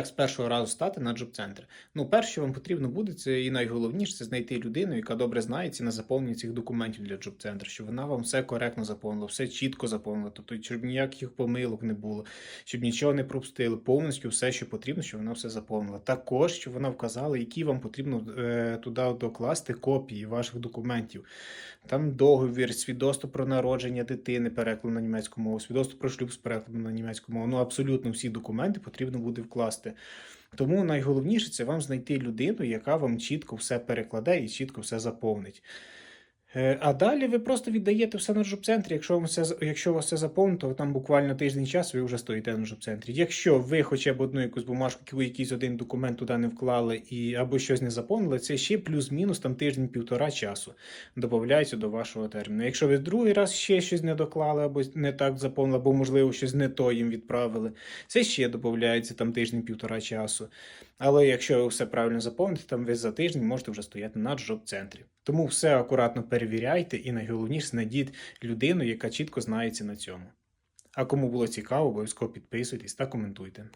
Як з першого разу стати на джоб-центр? Ну, перше, що вам потрібно буде, це і найголовніше це знайти людину, яка добре знається на заповненні цих документів для джоб-центру, щоб вона вам все коректно заповнила, все чітко заповнила, тобто, щоб ніяких помилок не було, щоб нічого не пропустили, повністю все, що потрібно, щоб вона все заповнила. Також, щоб вона вказала, які вам потрібно е, туди докласти копії ваших документів. Там договір, свідоцтво про народження дитини, переклад на німецьку мову, свідоцтво про шлюб з перекладом на німецьку мову. Ну, абсолютно всі документи потрібно буде вкласти. Тому найголовніше це вам знайти людину, яка вам чітко все перекладе і чітко все заповнить. Е, А далі ви просто віддаєте все на джоб-центрі. Якщо, вам все, якщо у вас все заповнено, то там буквально тиждень час ви вже стоїте на джоб-центрі. Якщо ви хоча б одну якусь бумажку, якийсь один документ туди не вклали і або щось не заповнили, це ще плюс-мінус там тиждень-півтора часу додається до вашого терміну. Якщо ви другий раз ще щось не доклали або не так заповнили, або можливо щось не то їм відправили, це ще додається там тиждень-півтора часу. Але якщо ви все правильно заповните, там ви за тиждень можете вже стояти на джоб-центрі. Тому все акуратно перевіряйте і найголовніше знайдіть людину, яка чітко знається на цьому. А кому було цікаво, обов'язково підписуйтесь та коментуйте.